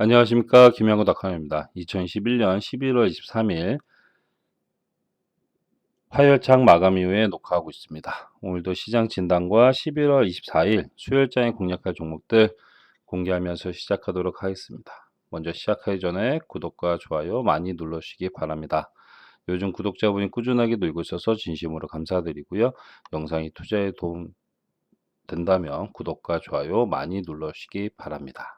안녕하십니까 김양구 닷컴입니다. 2021년 11월 23일 화요일장 마감 이후에 녹화하고 있습니다. 오늘도 시장 진단과 11월 24일 수요일장에 공략할 종목들 공개하면서 시작하도록 하겠습니다. 먼저 시작하기 전에 구독과 좋아요 많이 눌러주시기 바랍니다. 요즘 구독자분이 꾸준하게 늘고 있어서 진심으로 감사드리고요. 영상이 투자에 도움 된다면 구독과 좋아요 많이 눌러주시기 바랍니다.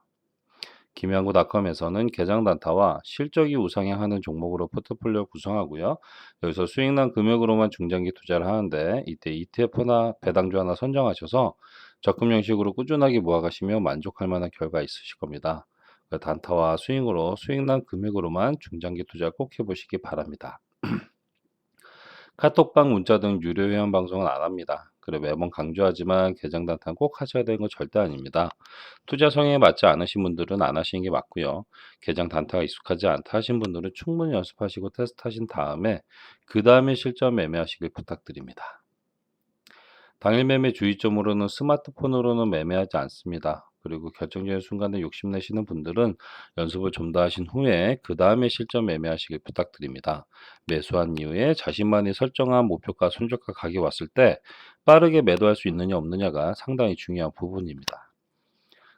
김양구닷컴에서는 계장 단타와 실적이 우상향하는 종목으로 포트폴리오 구성하고요. 여기서 수익난 금액으로만 중장기 투자를 하는데 이때 ETF나 배당주 하나 선정하셔서 적금 형식으로 꾸준하게 모아가시면 만족할 만한 결과 있으실 겁니다. 그 단타와 수익으로 수익난 금액으로만 중장기 투자 꼭 해보시기 바랍니다. 카톡방 문자 등 유료 회원 방송은 안 합니다. 그래 매번 강조하지만 계정 단타는 꼭 하셔야 되는 건 절대 아닙니다. 투자 성향에 맞지 않으신 분들은 안 하시는 게 맞고요. 계정 단타가 익숙하지 않다 하신 분들은 충분히 연습하시고 테스트하신 다음에 그 다음에 실전 매매하시길 부탁드립니다. 당일 매매 주의점으로는 스마트폰으로는 매매하지 않습니다. 그리고 결정적인 순간에 욕심내시는 분들은 연습을 좀 더 하신 후에 그 다음에 실전 매매하시길 부탁드립니다. 매수한 이후에 자신만이 설정한 목표가 손절가 가격이 왔을 때 빠르게 매도할 수 있느냐 없느냐가 상당히 중요한 부분입니다.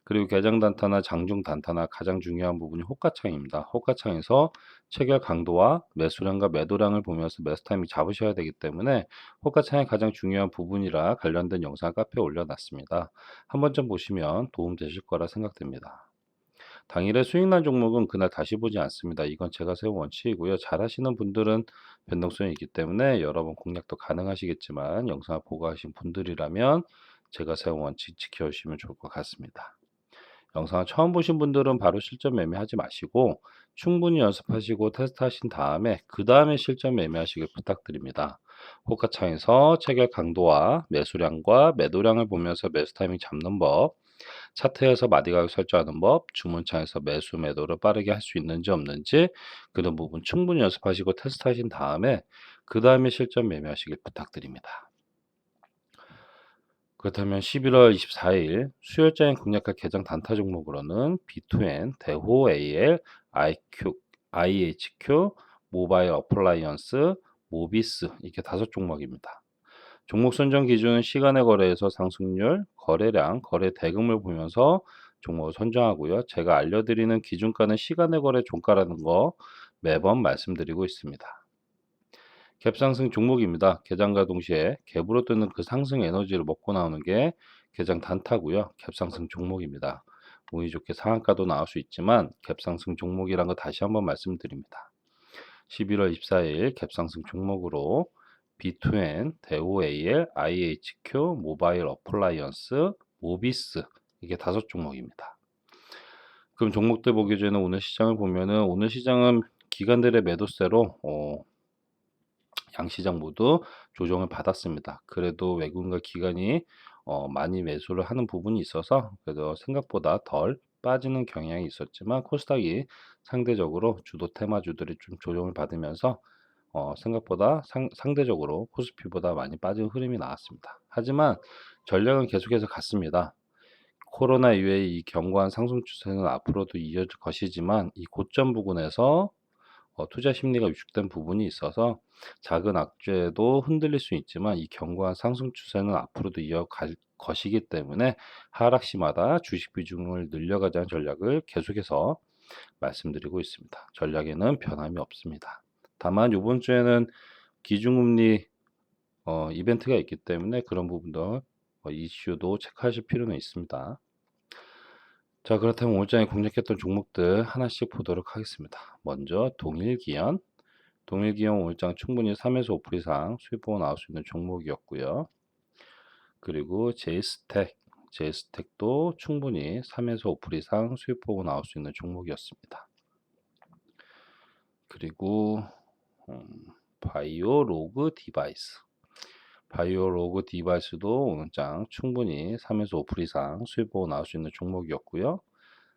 그리고 개장 단타나 장중 단타나 가장 중요한 부분이 호가창입니다. 호가창에서 체결 강도와 매수량과 매도량을 보면서 매수 타이밍 잡으셔야 되기 때문에 호가창이 가장 중요한 부분이라 관련된 영상 카페에 올려놨습니다. 한 번쯤 보시면 도움 되실 거라 생각됩니다. 당일에 수익 난 종목은 그날 다시 보지 않습니다. 이건 제가 세운 원칙이고요. 잘 하시는 분들은 변동성이 있기 때문에 여러 번 공략도 가능하시겠지만 영상을 보고 하신 분들이라면 제가 세운 원칙 지켜주시면 좋을 것 같습니다. 영상을 처음 보신 분들은 바로 실전 매매하지 마시고 충분히 연습하시고 테스트하신 다음에 그 다음에 실전 매매하시길 부탁드립니다. 호가창에서 체결 강도와 매수량과 매도량을 보면서 매수 타이밍 잡는 법, 차트에서 마디 가격 설정하는 법, 주문창에서 매수 매도를 빠르게 할 수 있는지 없는지 그런 부분 충분히 연습하시고 테스트하신 다음에 그 다음에 실전 매매하시길 부탁드립니다. 그렇다면 11월 24일 수요일장에 공략할 개장 단타 종목으로는 B2N, 대호 AL, IQ, IHQ, 모바일 어플라이언스, 모비스 이렇게 다섯 종목입니다. 종목 선정 기준은 시간의 거래에서 상승률, 거래량, 거래 대금을 보면서 종목을 선정하고요. 제가 알려드리는 기준가는 시간의 거래 종가라는 거 매번 말씀드리고 있습니다. 갭상승 종목입니다. 개장과 동시에 갭으로 뜨는 그 상승 에너지를 먹고 나오는 게 개장 단타고요. 갭상승 종목입니다. 운이 좋게 상한가도 나올 수 있지만 갭상승 종목이란 거 다시 한번 말씀드립니다. 11월 24일 갭상승 종목으로 B2N, 대우AL, IHQ, 모바일 어플라이언스, 모비스 이게 다섯 종목입니다. 그럼 종목들 보기 전에 오늘 시장을 보면은 오늘 시장은 기관들의 매도세로 어, 양 시장 모두 조정을 받았습니다. 그래도 외국인과 기관이 어, 많이 매수를 하는 부분이 있어서 그래도 생각보다 덜 빠지는 경향이 있었지만 코스닥이 상대적으로 주도 테마주들이 좀 조정을 받으면서 어, 생각보다 상, 상대적으로 코스피보다 많이 빠진 흐름이 나왔습니다. 하지만 전략은 계속해서 같습니다. 코로나 이후에 이 견고한 상승 추세는 앞으로도 이어질 것이지만 이 고점 부근에서 어, 투자 심리가 위축된 부분이 있어서 작은 악재도 흔들릴 수 있지만 이 견고한 상승 추세는 앞으로도 이어갈 것이기 때문에 하락 시마다 주식 비중을 늘려가자는 전략을 계속해서 말씀드리고 있습니다. 전략에는 변함이 없습니다. 다만 이번 주에는 기준금리 어, 이벤트가 있기 때문에 그런 부분도 어, 이슈도 체크하실 필요는 있습니다. 자, 그렇다면 오늘장에 공략했던 종목들 하나씩 보도록 하겠습니다. 먼저 동일기현. 동일기현 오늘장 충분히 3에서 5% 이상 수익 보고 나올 수 있는 종목이었고요. 그리고 제이스텍. 제이스텍도 충분히 3에서 5% 이상 수익 보고 나올 수 있는 종목이었습니다. 그리고 음, 바이오 로그 디바이스. 바이오 로그 디바이스도 오늘 장 충분히 3에서 5% 이상 수익 보고 나올 수 있는 종목이었고요.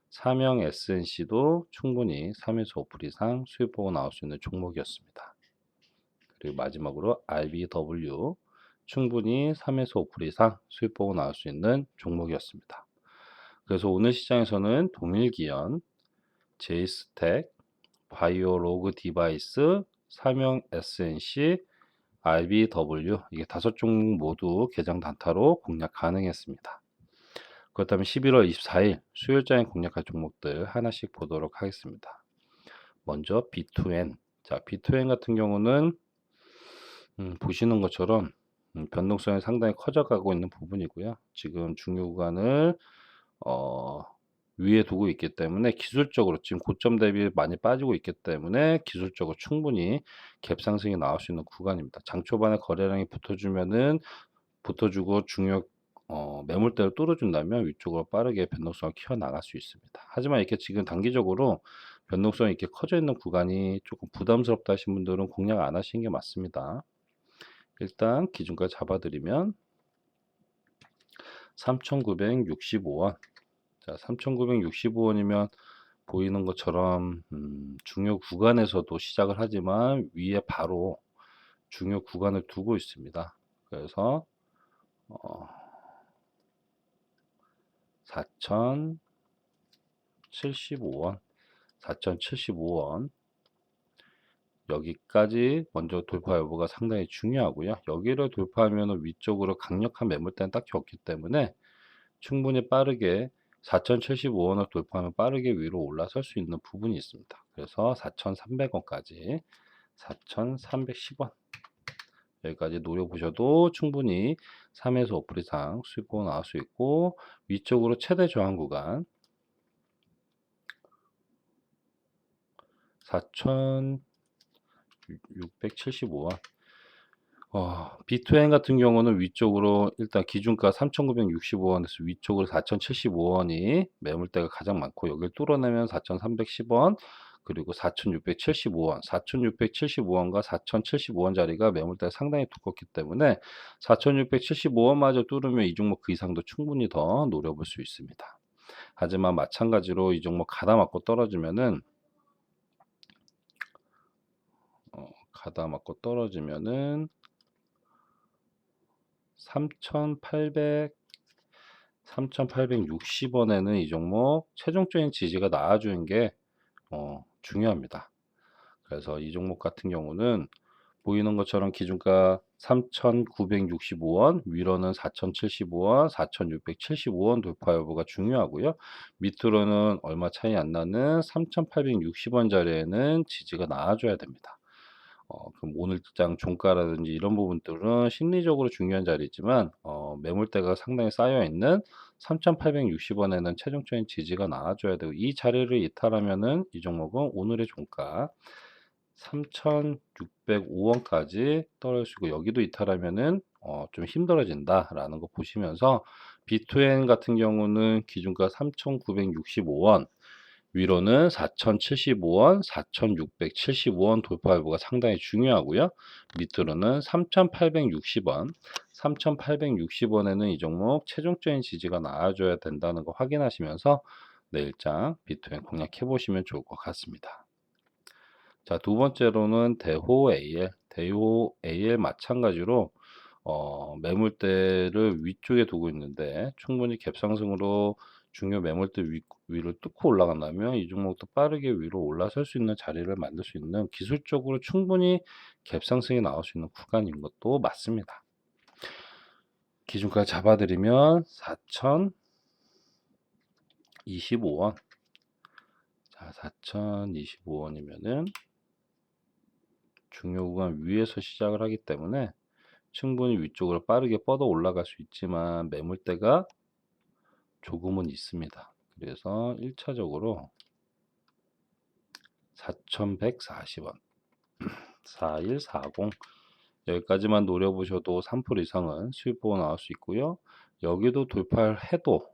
사명 SNC도 충분히 3에서 5% 이상 수익 보고 나올 수 있는 종목이었습니다. 그리고 마지막으로 RBW 충분히 3에서 5% 이상 수익 보고 나올 수 있는 종목이었습니다. 그래서 오늘 시장에서는 동일기현, 제이스텍, 바이오로그 디바이스, 사명 SNC, RBW 이게 다섯 종목 모두 개장 단타로 공략 가능했습니다. 그렇다면 11월 24일 수요일장에 공략할 종목들 하나씩 보도록 하겠습니다. 먼저 B2N. 자, B2N 같은 경우는 음, 보시는 것처럼 음, 변동성이 상당히 커져가고 있는 부분이고요. 지금 중요 구간을 어, 위에 두고 있기 때문에 기술적으로 지금 고점 대비 많이 빠지고 있기 때문에 기술적으로 충분히 갭 상승이 나올 수 있는 구간입니다. 장 초반에 거래량이 붙어주면은 붙어주고 중요 어, 매물대를 뚫어준다면 위쪽으로 빠르게 변동성을 키워 나갈 수 있습니다. 하지만 이렇게 지금 단기적으로 변동성이 이렇게 커져 있는 구간이 조금 부담스럽다 하신 분들은 공략 안 하시는 게 맞습니다. 일단 기준가 잡아드리면 3,965원. 자, 3,965원이면 보이는 것처럼 음, 중요 구간에서도 시작을 하지만 위에 바로 중요 구간을 두고 있습니다. 그래서 어, 4,075원, 4,075원 여기까지 먼저 돌파 여부가 상당히 중요하고요. 여기를 돌파하면 위쪽으로 강력한 매물대는 딱히 없기 때문에 충분히 빠르게 4,075원을 돌파하면 빠르게 위로 올라설 수 있는 부분이 있습니다. 그래서 4,300원까지 4,310원. 여기까지 노려보셔도 충분히 3에서 5% 이상 수익 보고 나올 수 있고 위쪽으로 최대 저항 구간. 4,675원 어, B2N 같은 경우는 위쪽으로 일단 기준가 3,965원에서 위쪽으로 4,075원이 매물대가 가장 많고 여기를 뚫어내면 4,310원 그리고 4,675원, 4,675원과 4,075원 자리가 매물대 상당히 두껍기 때문에 4,675원마저 뚫으면 이 종목 그 이상도 충분히 더 노려볼 수 있습니다. 하지만 마찬가지로 이 종목 가다 맞고 떨어지면은 어, 가다 맞고 떨어지면은 3,800 3,860원에는 이 종목 최종적인 지지가 나와주는 게 어, 중요합니다. 그래서 이 종목 같은 경우는 보이는 것처럼 기준가 3,965원, 위로는 4,075원, 4,675원 돌파 여부가 중요하고요. 밑으로는 얼마 차이 안 나는 3,860원 자리에는 지지가 나와줘야 됩니다. 어, 그럼 오늘장 종가라든지 이런 부분들은 심리적으로 중요한 자리지만 어, 매물대가 상당히 쌓여 있는 3,860원에는 최종적인 지지가 나와줘야 되고 이 자리를 이탈하면은 이 종목은 오늘의 종가 3,605원까지 떨어지고 여기도 이탈하면은 어, 좀 힘들어진다라는 거 보시면서 B2N 같은 경우는 기준가 3,965원 위로는 4,075원, 4,675원 돌파 여부가 상당히 중요하고요. 밑으로는 3,860원, 3,860원에는 이 종목 최종적인 지지가 나와줘야 된다는 거 확인하시면서 내일장 비트코인 공략해 보시면 좋을 것 같습니다. 자, 두 번째로는 대호 AL, 대호 AL 마찬가지로 어, 매물대를 위쪽에 두고 있는데 충분히 갭상승으로 중요 매물대 위, 위를 뚫고 올라간다면 이 종목도 빠르게 위로 올라설 수 있는 자리를 만들 수 있는 기술적으로 충분히 갭상승이 나올 수 있는 구간인 것도 맞습니다. 기준가 잡아드리면 4,025원. 자, 4,025원이면은 중요 구간 위에서 시작을 하기 때문에 충분히 위쪽으로 빠르게 뻗어 올라갈 수 있지만 매물대가 조금은 있습니다. 그래서 1차적으로 4140원 4140 여기까지만 노려보셔도 3% 이상은 수익 보고 나올 수 있고요. 여기도 돌파를 해도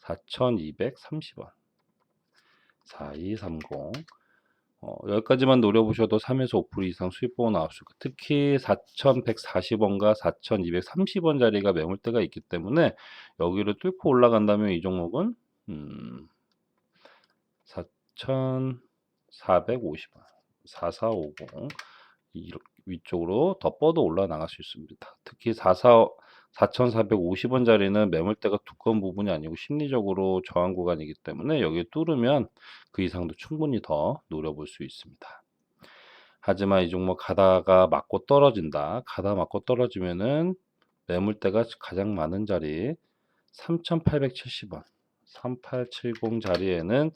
4230원 4230 어, 여기까지만 노려보셔도 3에서 5% 이상 수익 보고 나올 수 있고 특히 4140원과 4230원 자리가 매물대가 있기 때문에 여기를 뚫고 올라간다면 이 종목은 음, 4450원 4450이 위쪽으로 더 뻗어 올라나갈 수 있습니다. 특히 44 4,450원 자리는 매물대가 두꺼운 부분이 아니고 심리적으로 저항 구간이기 때문에 여기 뚫으면 그 이상도 충분히 더 노려볼 수 있습니다. 하지만 이 종목 가다가 맞고 떨어진다. 가다 맞고 떨어지면은 매물대가 가장 많은 자리 3,870원, 3870 자리에는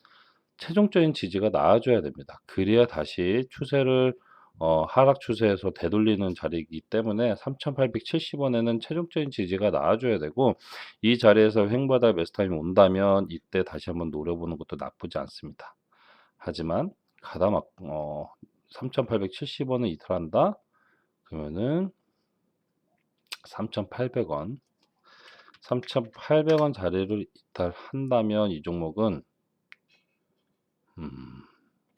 최종적인 지지가 나와줘야 됩니다. 그래야 다시 추세를 어, 하락 추세에서 되돌리는 자리이기 때문에 3,870원에는 최종적인 지지가 나와줘야 되고 이 자리에서 횡보하다 매스타임이 온다면 이때 다시 한번 노려보는 것도 나쁘지 않습니다. 하지만 가다 막 어, 3,870원을 이탈한다? 그러면은 3,800원. 3,800원 자리를 이탈한다면 이 종목은 음,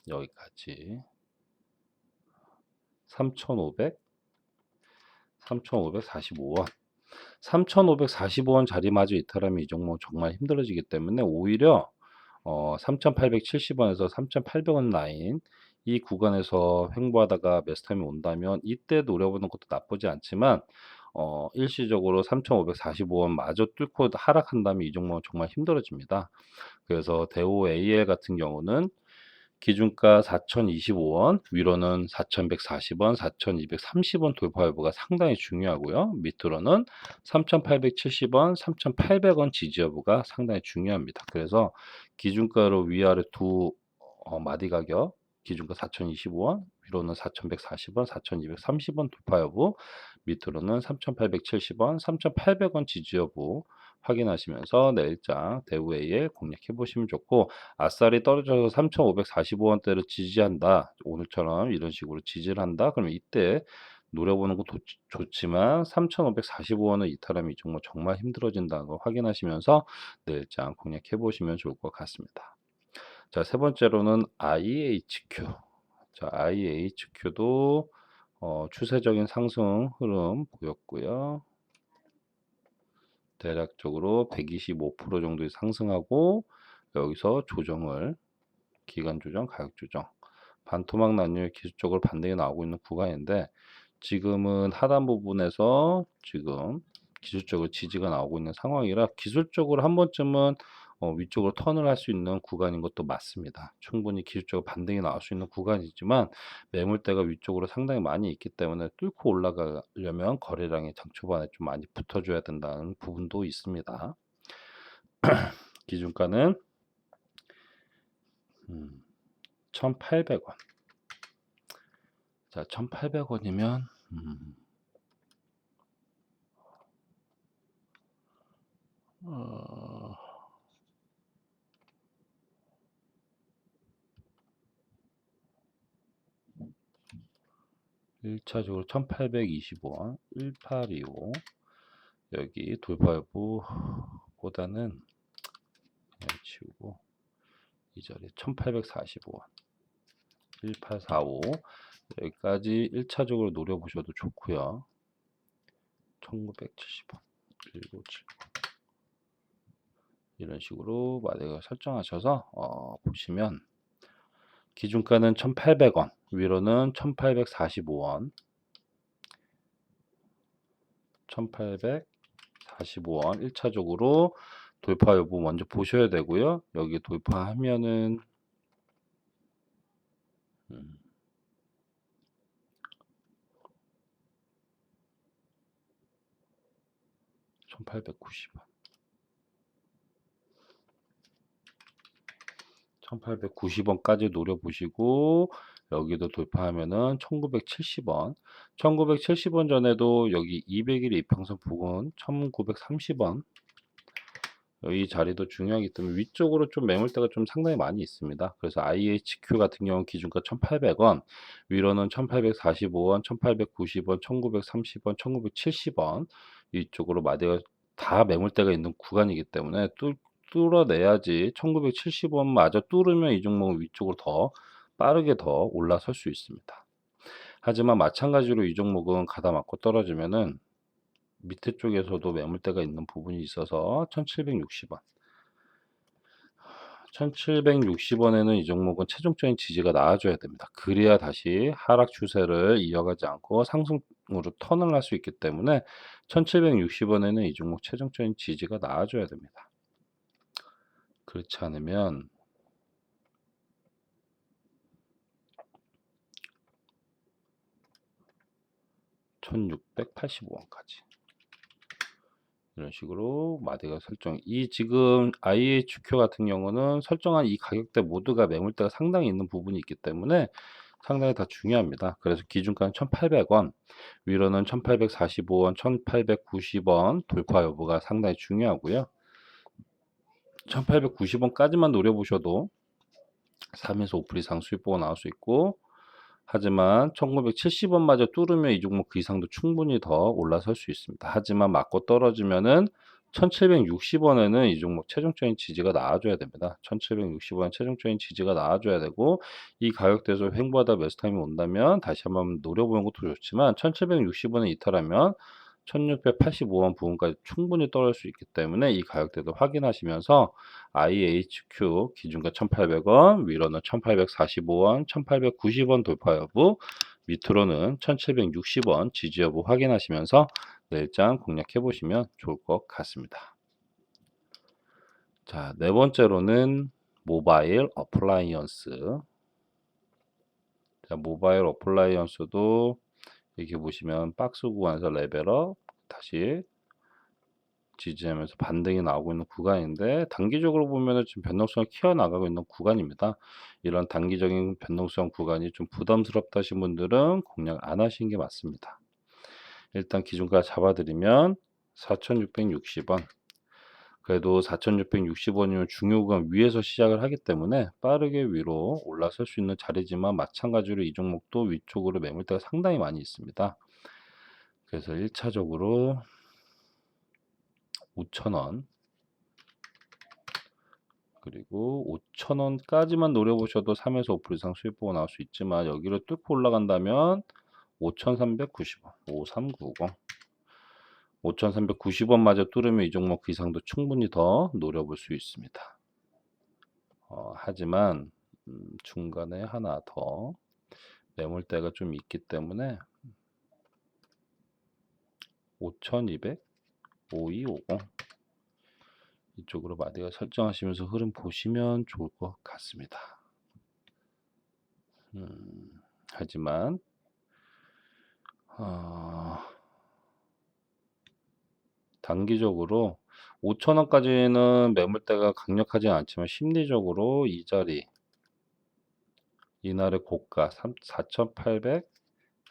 여기까지 3,500 3,545원 3,545원 자리마저 이탈하면 이 종목 정말 힘들어지기 때문에 오히려 어, 3,870원에서 3,800원 라인 이 구간에서 횡보하다가 매스타임이 온다면 이때 노려보는 것도 나쁘지 않지만 어, 일시적으로 3,545원 마저 뚫고 하락한다면 이 종목은 정말 힘들어집니다. 그래서 대우 AL 같은 경우는 기준가 4,025원, 위로는 4,140원, 4,230원 돌파 여부가 상당히 중요하고요. 밑으로는 3,870원, 3,800원 지지 여부가 상당히 중요합니다. 그래서 기준가로 위아래 두 어, 마디 가격, 기준가 4,025원, 위로는 4,140원, 4,230원 돌파 여부, 밑으로는 3,870원, 3,800원 지지 여부 확인하시면서 내일장 대우 AL 공략해 보시면 좋고 아싸리 떨어져서 3,545원대를 지지한다. 오늘처럼 이런 식으로 지지를 한다. 그러면 이때 노려보는 것도 좋지만 3,545원을 이탈하면 이 종목 정말 힘들어진다는 거 확인하시면서 내일장 공략해 보시면 좋을 것 같습니다. 자, 세 번째로는 IHQ. 자, IHQ도 어, 추세적인 상승 흐름 보였고요. 대략적으로 125% 정도 상승하고 여기서 조정을 기간 조정, 가격 조정, 반토막 난율 기술적으로 반등이 나오고 있는 구간인데 지금은 하단 부분에서 지금 기술적으로 지지가 나오고 있는 상황이라 기술적으로 한 번쯤은 어, 위쪽으로 턴을 할 수 있는 구간인 것도 맞습니다. 충분히 기술적으로 반등이 나올 수 있는 구간이지만 매물대가 위쪽으로 상당히 많이 있기 때문에 뚫고 올라가려면 거래량이 장 초반에 좀 많이 붙어줘야 된다는 부분도 있습니다. 기준가는 음, 1,800원. 자, 1,800원이면 음, 어, 1차적으로 1825원 1825 여기 돌파여부보다는 치우고 이 자리에 1845원 1845 여기까지 1차적으로 노려보셔도 좋고요. 1970원 1970원 이런 식으로 마디가 설정하셔서 어, 보시면 기준가는 1800원 위로는 1845원. 1845원. 1차적으로 돌파 여부 먼저 보셔야 되고요. 여기 돌파하면은 음. (1890원) 1890원까지 노려보시고 여기도 돌파하면은 1970원. 1970원 전에도 여기 200일 이평선 부근 1930원. 이 자리도 중요하기 때문에 위쪽으로 좀 매물대가 좀 상당히 많이 있습니다. 그래서 IHQ 같은 경우는 기준가 1800원, 위로는 1845원, 1890원, 1930원, 1970원. 이쪽으로 마디가 다 매물대가 있는 구간이기 때문에 뚫 뚫어내야지 1970원 마저 뚫으면 이 종목은 위쪽으로 더 빠르게 더 올라설 수 있습니다. 하지만 마찬가지로 이 종목은 가다 맞고 떨어지면은 밑에 쪽에서도 매물대가 있는 부분이 있어서 1760원 1760원에는 이 종목은 최종적인 지지가 나와줘야 됩니다. 그래야 다시 하락 추세를 이어가지 않고 상승으로 턴을 할 수 있기 때문에 1760원에는 이 종목 최종적인 지지가 나와줘야 됩니다. 그렇지 않으면 1685원까지 이런 식으로 마디가 설정 이 지금 IHQ 같은 경우는 설정한 이 가격대 모두가 매물대가 상당히 있는 부분이 있기 때문에 상당히 다 중요합니다. 그래서 기준가는 1800원 위로는 1845원 1890원 돌파 여부가 상당히 중요하고요. 1890원까지만 노려보셔도 3에서 5% 이상 수익보가 나올 수 있고 하지만 1970원마저 뚫으면 이 종목 그 이상도 충분히 더 올라설 수 있습니다. 하지만 맞고 떨어지면은 1760원에는 이 종목 최종적인 지지가 나와줘야 됩니다. 1760원 최종적인 지지가 나와줘야 되고 이 가격대에서 횡보하다 매수타임이 온다면 다시 한번 노려보는 것도 좋지만 1760원에 이탈하면 1685원 부분까지 충분히 떨어질 수 있기 때문에 이 가격대도 확인하시면서 IHQ 기준가 1800원, 위로는 1845원, 1890원 돌파 여부, 밑으로는 1760원 지지 여부 확인하시면서 내일장 공략해 보시면 좋을 것 같습니다. 자, 네 번째로는 모바일 어플라이언스. 자, 모바일 어플라이언스도 이렇게 보시면 박스 구간에서 레벨업 다시 지지하면서 반등이 나오고 있는 구간인데 단기적으로 보면은 지금 변동성을 키워 나가고 있는 구간입니다. 이런 단기적인 변동성 구간이 좀 부담스럽다 하신 분들은 공략 안 하시는 게 맞습니다. 일단 기준가 잡아드리면 4,660원 그래도 4,660원이면 중요구간 위에서 시작을 하기 때문에 빠르게 위로 올라설 수 있는 자리지만 마찬가지로 이 종목도 위쪽으로 매물대가 상당히 많이 있습니다. 그래서 1차적으로 5,000원 그리고 5,000원까지만 노려보셔도 3에서 5% 이상 수익보가 나올 수 있지만 여기를 뚫고 올라간다면 5,390원 5390 5,390원마저 뚫으면 이 종목 그 이상도 충분히 더 노려볼 수 있습니다. 어, 하지만 음, 중간에 하나 더 매물대가 좀 있기 때문에 5,200, 5250 이쪽으로 마디가 설정하시면서 흐름 보시면 좋을 것 같습니다. 음, 하지만 어, 단기적으로 5천원까지는 매물대가 강력하지 않지만 심리적으로 이 자리 이날의 고가 4,800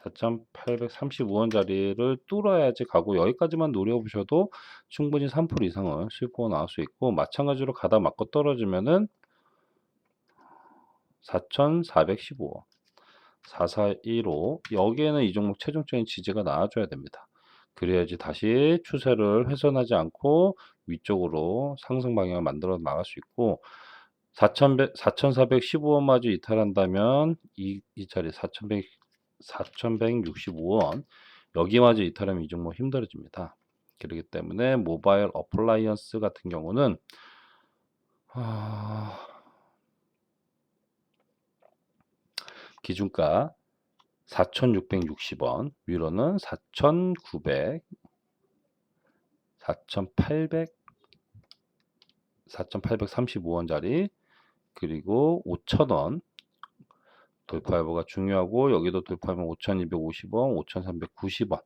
4,835원 자리를 뚫어야지 가고 여기까지만 노려보셔도 충분히 3% 이상은 수익보가 나올 수 있고 마찬가지로 가다 맞고 떨어지면은 4,415원 4415 여기에는 이 종목 최종적인 지지가 나와줘야 됩니다. 그래야지 다시 추세를 훼손하지 않고 위쪽으로 상승 방향을 만들어 나갈 수 있고 4,415원마저 이탈한다면 이, 이 자리 4,100, 4,165원 여기마저 이탈하면 이 종목 힘들어집니다. 그렇기 때문에 모바일 어플라이언스 같은 경우는 아... 기준가 4,660원, 위로는 4,900, 4,800, 4,835원짜리, 그리고 5,000원. 돌파 여부가 중요하고 여기도 돌파하면 5,250원, 5,390원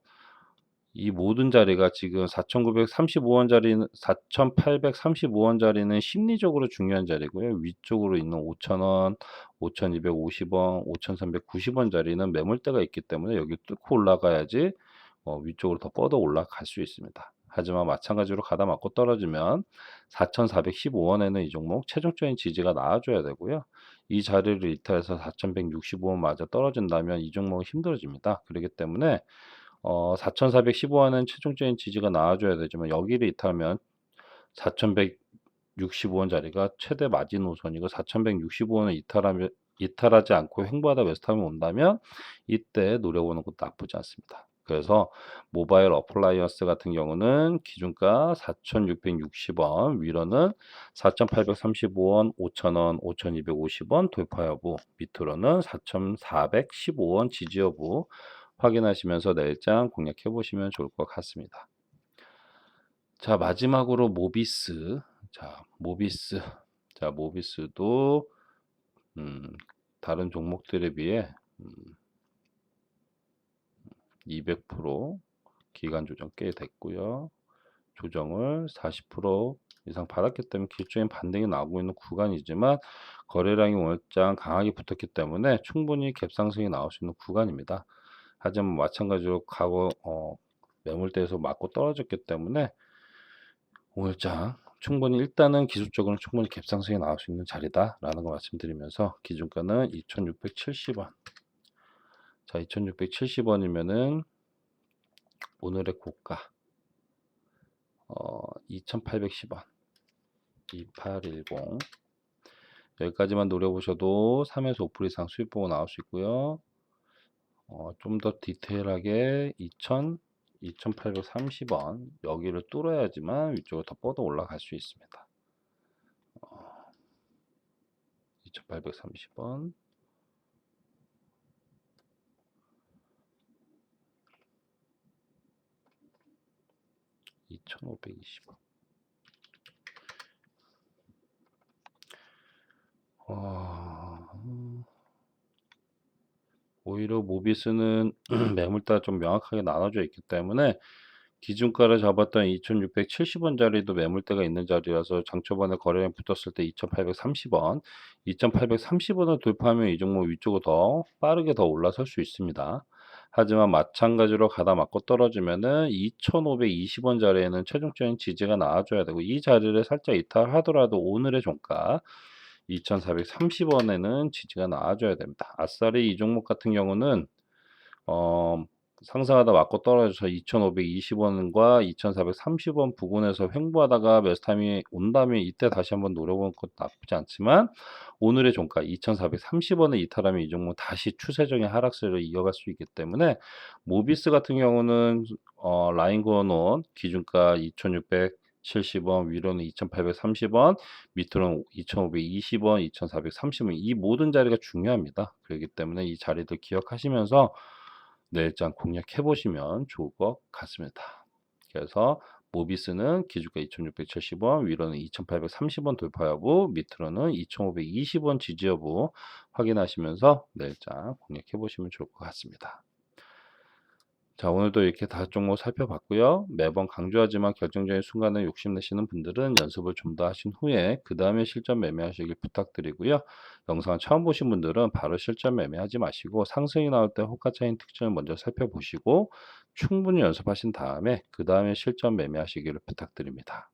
이 모든 자리가 지금 4,935원짜리는 4,835원짜리는 심리적으로 중요한 자리고요. 위쪽으로 있는 5,000원, 5,250원, 5,390원짜리는 매물대가 있기 때문에 여기 뚫고 올라가야지 어, 위쪽으로 더 뻗어 올라갈 수 있습니다. 하지만 마찬가지로 가다 맞고 떨어지면 4,415원에는 이 종목 최종적인 지지가 나와줘야 되고요. 이 자리를 이탈해서 4,165원 맞아 떨어진다면 이 종목은 힘들어집니다. 그렇기 때문에 어, 4,415원은 최종적인 지지가 나와줘야 되지만 여기를 이탈하면 4,100 4,165원 자리가 최대 마지노선이고 4,165원을 이탈하면 이탈하지 않고 횡보하다 웨스트함이 온다면 이때 노려보는 것도 나쁘지 않습니다. 그래서 모바일 어플라이언스 같은 경우는 기준가 4,660원, 위로는 4,835원, 5,000원, 5,250원 돌파 여부, 밑으로는 4,415원 지지 여부 확인하시면서 내일장 공략해 보시면 좋을 것 같습니다. 자, 마지막으로 모비스. 자, 모비스. 자, 모비스도 음, 다른 종목들에 비해 음, 200% 기간 조정 꽤 됐고요. 조정을 40% 이상 받았기 때문에 기술적인 반등이 나오고 있는 구간이지만 거래량이 오늘장 강하게 붙었기 때문에 충분히 갭상승이 나올 수 있는 구간입니다. 하지만 마찬가지로 과거 어, 매물대에서 맞고 떨어졌기 때문에 오늘장 충분히 일단은 기술적으로 충분히 갭상승이 나올 수 있는 자리다라는 거 말씀드리면서 기준가는 2,670원. 자, 2,670원이면은 오늘의 고가 어, 2,810원. 2810 여기까지만 노려보셔도 3에서 5% 이상 수익 보고 나올 수 있고요. 어, 좀 더 디테일하게 2,000 2,830원 여기를 뚫어야지만 위쪽으로 더 뻗어 올라갈 수 있습니다. 어, 2,830원 2,520원 어, 오히려 모비스는 매물따라 좀 명확하게 나눠져 있기 때문에 기준가를 잡았던 2,670원 자리도 매물대가 있는 자리라서 장초반에 거래량 붙었을 때 2,830원, 2,830원을 돌파하면 이 종목 위쪽으로 더 빠르게 더 올라설 수 있습니다. 하지만 마찬가지로 가다 맞고 떨어지면은 2,520원 자리에는 최종적인 지지가 나와줘야 되고 이 자리를 살짝 이탈하더라도 오늘의 종가 2,430원에는 지지가 나와줘야 됩니다. 아싸리 이 종목 같은 경우는 어, 상승하다 맞고 떨어져서 2,520원과 2,430원 부근에서 횡보하다가 매스타임이 온다면 이때 다시 한번 노려보는 것도 나쁘지 않지만 오늘의 종가 2,430원에 이탈하면 이 종목 다시 추세적인 하락세를 이어갈 수 있기 때문에 모비스 같은 경우는 어, 라인 그어놓은 기준가 2,600 70원, 위로는 2,830원, 밑으로는 2,520원, 2,430원. 이 모든 자리가 중요합니다. 그렇기 때문에 이 자리들 기억하시면서 내일장 공략해 보시면 좋을 것 같습니다. 그래서 모비스는 기준가 2,670원, 위로는 2,830원 돌파 여부, 밑으로는 2,520원 지지 여부 확인하시면서 내일장 공략해 보시면 좋을 것 같습니다. 자, 오늘도 이렇게 다섯 종목 살펴봤고요. 매번 강조하지만 결정적인 순간에 욕심내시는 분들은 연습을 좀 더 하신 후에 그 다음에 실전 매매하시길 부탁드리고요. 영상을 처음 보신 분들은 바로 실전 매매하지 마시고 상승이 나올 때 호가차인 특징을 먼저 살펴보시고 충분히 연습하신 다음에 그 다음에 실전 매매하시기를 부탁드립니다.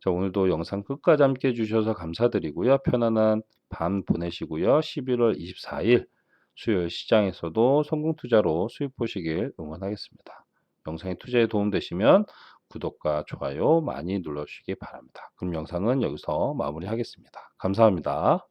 자, 오늘도 영상 끝까지 함께 해주셔서 감사드리고요. 편안한 밤 보내시고요. 11월 24일 수요일 시장에서도 성공 투자로 수익 보시길 응원하겠습니다. 영상이 투자에 도움되시면 구독과 좋아요 많이 눌러주시기 바랍니다. 그럼 영상은 여기서 마무리하겠습니다. 감사합니다.